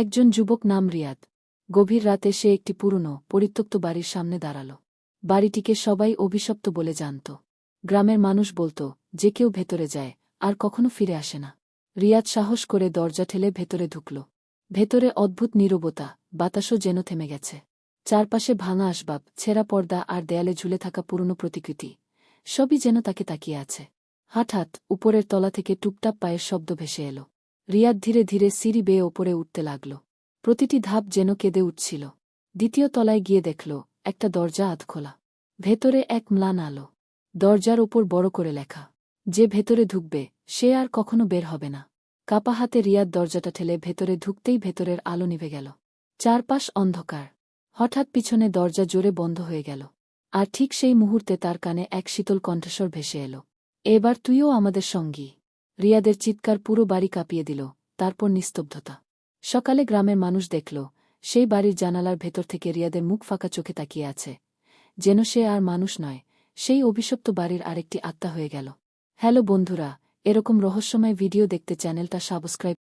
একজন যুবক নাম রিয়াদ। গভীর রাতে সে একটি পুরনো, পরিত্যক্ত বাড়ির সামনে দাঁড়াল। বাড়িটিকে সবাই অভিশপ্ত বলে জানত। গ্রামের মানুষ বলত, যে কেউ ভেতরে যায়, আর কখনো ফিরে আসে না। রিয়াদ সাহস করে দরজা ঠেলে ভেতরে ঢুকল। ভেতরে অদ্ভুত নীরবতা, বাতাসও যেন থেমে গেছে। চারপাশে ভাঙা আসবাব, ছেঁড়া পর্দা আর দেয়ালে ঝুলে থাকা পুরনো প্রতিকৃতি, সবই যেন তাকে তাকিয়ে আছে। হঠাৎ, উপরের তলা থেকে টুপটাপ পায়ের শব্দ ভেসে এলো। রিয়াদ ধীরে ধীরে সিঁড়ি বেয়ে ওপরে উঠতে লাগল। প্রতিটি ধাপ যেন কেঁদে উঠছিল। দ্বিতীয় তলায় গিয়ে দেখল, একটা দরজা আধখোলা ভেতরে এক ম্লান আলো। দরজার ওপর বড় করে লেখা, যে ভেতরে ঢুকবে, সে আর কখনো বের হবে না। কাপা হাতে রিয়াদ দরজাটা ঠেলে ভেতরে ঢুকতেই ভেতরের আলো নিভে গেল। চারপাশ অন্ধকার। হঠাৎ পিছনে দরজা জোরে বন্ধ হয়ে গেল। আর ঠিক সেই মুহূর্তে তার কানে এক শীতল কণ্ঠস্বর ভেসে এল, এবার তুইও আমাদের সঙ্গী। রিয়াদের চিৎকার পুরো বাড়ি কাঁপিয়ে দিল, তারপর নিস্তব্ধতা। সকালে গ্রামের মানুষ দেখল, সেই বাড়ির জানালার ভেতর থেকে রিয়াদের মুখ ফাঁকা চোখে তাকিয়ে আছে। যেন সে আর মানুষ নয়, সেই অভিশপ্ত বাড়ির আরেকটি আত্মা হয়ে গেল। হ্যালো বন্ধুরা, এরকম রহস্যময় ভিডিও দেখতে চ্যানেলটা সাবস্ক্রাইব